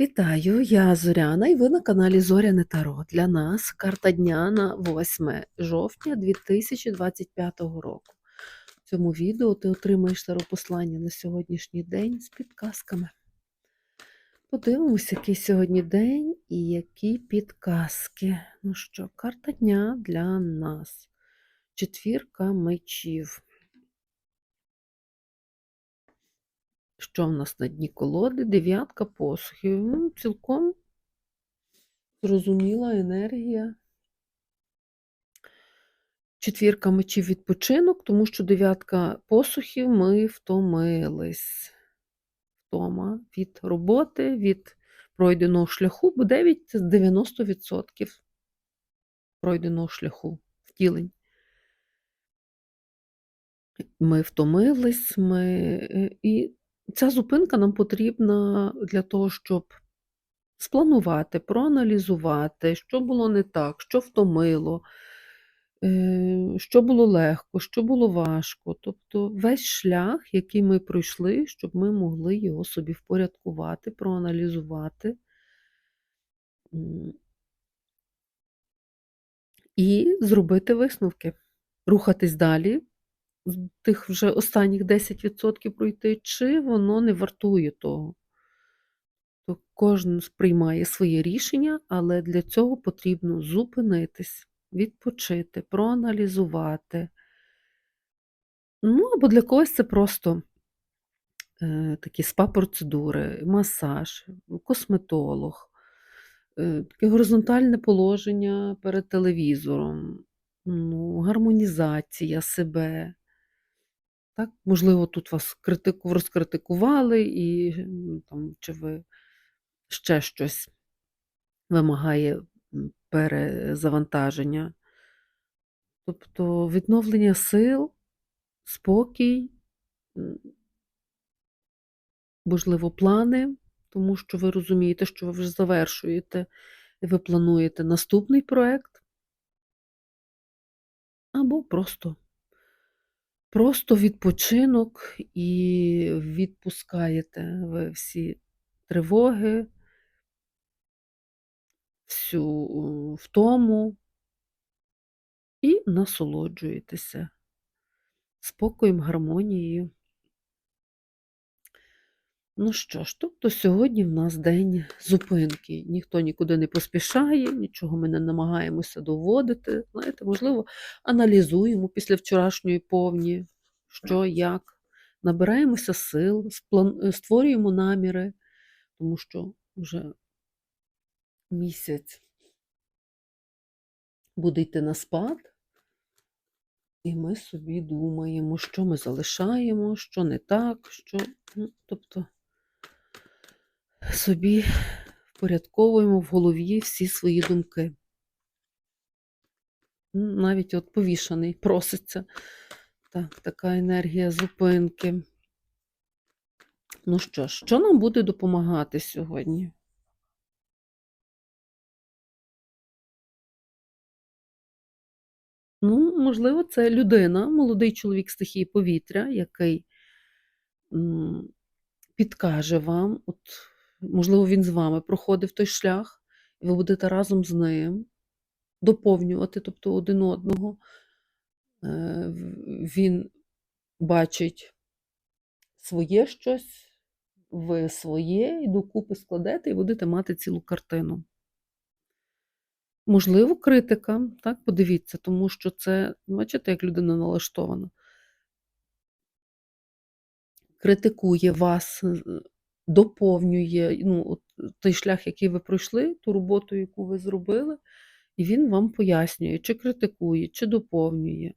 Вітаю, я Зоряна, і ви на каналі Зоряне Таро. Для нас карта дня на 8 жовтня 2025 року. В цьому відео ти отримаєш таропослання на сьогоднішній день з підказками. Подивимось, який сьогодні день і які підказки. Ну що, карта дня для нас. Четвірка мечів. Що в нас на дні колоди? Дев'ятка посухів. Ну, цілком зрозуміла енергія. Четвірка мечів відпочинок, тому що дев'ятка посухів ми втомились. Втома від роботи, від пройденого шляху, бо 9 це 90% пройденого шляху втілень. Ми втомились, ми... е, і ця зупинка нам потрібна для того, щоб спланувати, проаналізувати, що було не так, що втомило, е, що було легко, що було важко. Тобто весь шлях, який ми пройшли, щоб ми могли його собі впорядкувати, проаналізувати. І зробити висновки, рухатись далі, тих вже останніх 10% пройти, чи воно не вартує того. То кожен сприймає своє рішення, але для цього потрібно зупинитись, відпочити, проаналізувати. Ну, або для когось це просто е, такі спа-процедури, масаж, косметолог, е, таке горизонтальне положення перед телевізором, ну, гармонізація себе. Так, можливо, тут вас критику, розкритикували, і там, чи ви ще щось вимагає перезавантаження. Тобто відновлення сил, спокій, можливо, плани, тому що ви розумієте, що ви вже завершуєте, і ви плануєте наступний проект, або просто, просто відпочинок і відпускаєте ви всі тривоги, всю втому і насолоджуєтеся спокоєм, гармонією. Ну що ж, тобто сьогодні в нас день зупинки. Ніхто нікуди не поспішає, нічого ми не намагаємося доводити. Знаєте, можливо, аналізуємо після вчорашньої повні, що, як, набираємося сил, створюємо наміри, тому що вже місяць буде йти на спад, і ми собі думаємо, що ми залишаємо, що не так, що. Ну, тобто собі впорядковуємо в голові всі свої думки. Навіть от повішаний проситься. Так, така енергія зупинки. Ну що ж, що нам буде допомагати сьогодні? Ну, можливо, це людина, молодий чоловік стихії повітря, який підкаже вам, от, можливо, він з вами проходив той шлях, і ви будете разом з ним доповнювати, тобто один одного. Е, Він бачить своє щось, ви своє, і докупи складете, і будете мати цілу картину. Можливо, критика, так, подивіться, тому що це, бачите, як людина налаштована. Критикує вас, е, доповнює ну, от, той шлях, який ви пройшли, ту роботу, яку ви зробили, і він вам пояснює, чи критикує, чи доповнює.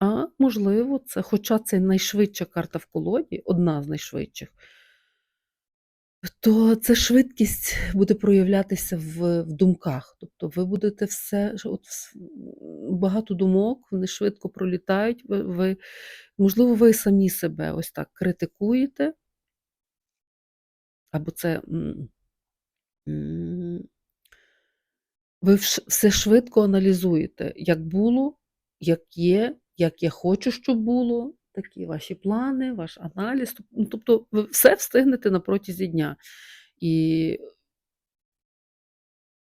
А можливо, це, хоча це найшвидша карта в колоді, одна з найшвидших, то це швидкість буде проявлятися в, в думках. Тобто ви будете все, от, багато думок, вони швидко пролітають. Ви, ви, можливо, ви самі себе ось так критикуєте, або це ви все швидко аналізуєте, як було, як є, як я хочу, щоб було, такі ваші плани, ваш аналіз. Ну, тобто ви все встигнете на протязі дня. І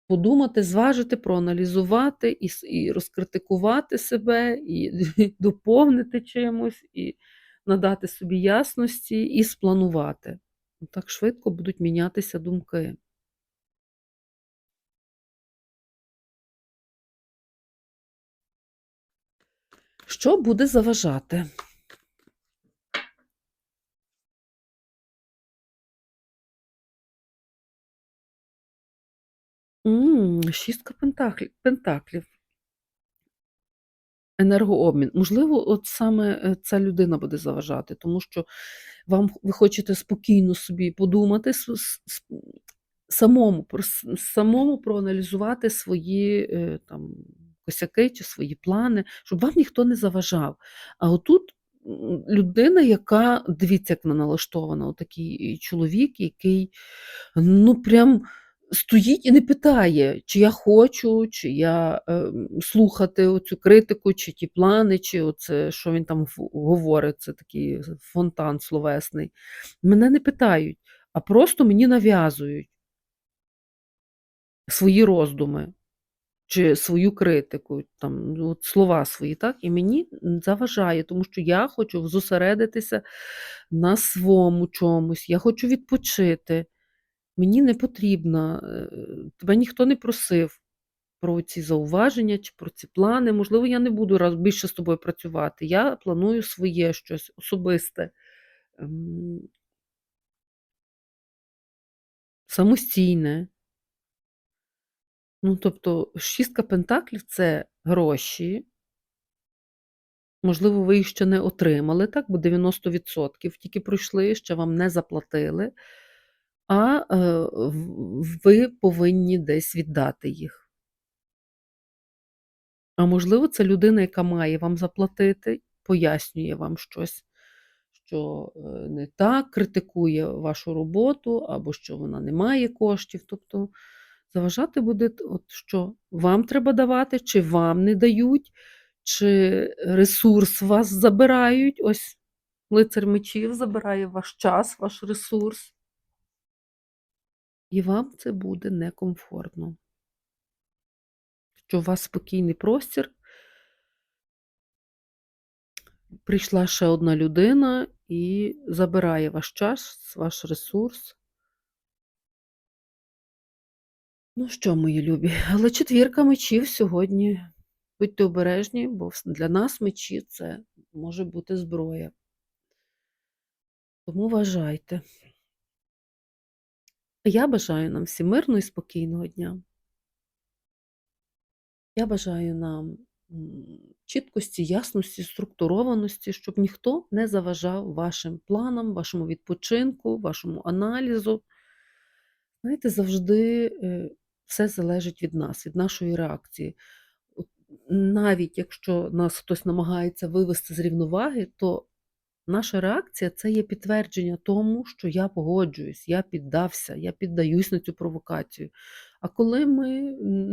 подумати, зважити, проаналізувати і і розкритикувати себе, і доповнити чимось, і надати собі ясності, і спланувати. Так швидко будуть мінятися думки. Що буде заважати? Шістка пентаклів пентаклів. Енергообмін. Можливо, от саме, е, ця людина буде заважати, тому що вам ви хочете спокійно собі подумати, самому самому проаналізувати свої, е, там, косяки чи свої плани, щоб вам ніхто не заважав. А отут, людина, яка дивіться, як вона налаштована, отакий чоловік, який, ну, прям стоїть і не питає, чи я хочу, чи я, ем, слухати оцю критику, чи ті плани, чи оце, що він там говорить, це такий фонтан словесний. Мене не питають, а просто мені нав'язують свої роздуми чи свою критику, там, ну, от слова свої, так, і мені заважає, тому що я хочу зосередитися на своєму чомусь, я хочу відпочити. Мені не потрібно, е, тебе ніхто не просив про ці зауваження чи про ці плани. Можливо, я не буду більше з тобою працювати. Я планую своє щось особисте. Ем самостійне. Ну, тобто, шістка пентаклів- це гроші. Можливо, ви їх ще не отримали, так, бо 90% тільки пройшли, ще вам не заплатили, а, е, ви повинні десь віддати їх. А можливо, це людина, яка має вам заплатити, пояснює вам щось, що, е, не так, критикує вашу роботу або що вона не має коштів. Тобто заважати буде от що вам треба давати, чи вам не дають, чи ресурс вас забирають. Ось лицар мечів забирає ваш час, ваш ресурс. І вам це буде некомфортно. Що у вас спокійний простір. Прийшла ще одна людина і забирає ваш час, ваш ресурс. Ну що, мої любі, але четвірка мечів сьогодні. Будьте обережні, бо для нас мечі- це може бути зброя. Тому вважайте. Я бажаю нам всім мирного і спокійного дня. Я бажаю нам, чіткості, ясності, структурованості, щоб ніхто не заважав вашим планам, вашому відпочинку, вашому аналізу. Знаєте, завжди, е, все залежить від нас, від нашої реакції. Навіть якщо нас хтось намагається вивести з рівноваги, то наша реакція- це є підтвердження тому, що я погоджуюсь, я піддався, я піддаюсь на цю провокацію. А коли ми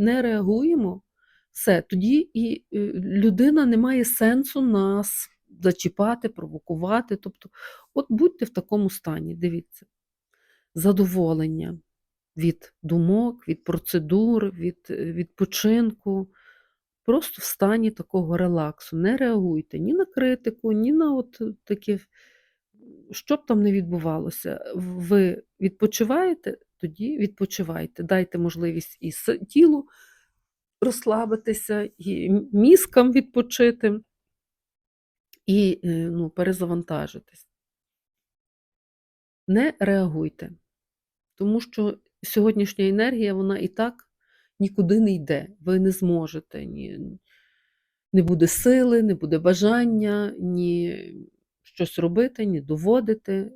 не реагуємо, все, тоді і, е, людина не має сенсу нас зачіпати, провокувати. Тобто, от будьте в такому стані, дивіться. Задоволення від думок, від процедур, від, е, відпочинку. Просто в стані такого релаксу. Не реагуйте ні на критику, ні на от таке що б там не відбувалося. Ви відпочиваєте, тоді відпочивайте. Дайте можливість і тілу розслабитися, і мізкам відпочити і, е, ну, перезавантажитись. Не реагуйте, тому що сьогоднішня енергія, вона і так нікуди не йде. Ви не зможете, ні не буде сили, не буде бажання, ні щось робити, ні доводити.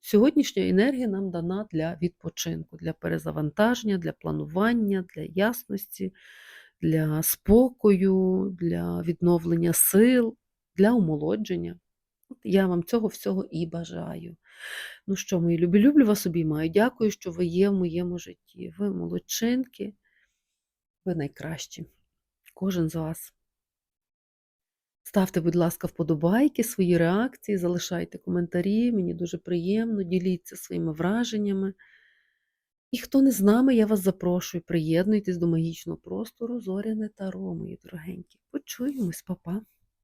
Сьогоднішня енергія нам дана для відпочинку, для перезавантаження, для планування, для ясності, для спокою, для відновлення сил, для омолодження. Я вам цього всього і бажаю. Ну що, мої любі, люблю вас, обіймаю. Дякую, що ви є в моєму житті. Ви молодчинки, ви найкращі. Кожен з вас. Ставте, будь ласка, вподобайки, свої реакції, залишайте коментарі. Мені дуже приємно, діліться своїми враженнями. І хто не з нами, я вас запрошую, приєднуйтесь до магічного простору Зоряне Таро, мої дорогенькі. Почуємось, па-па.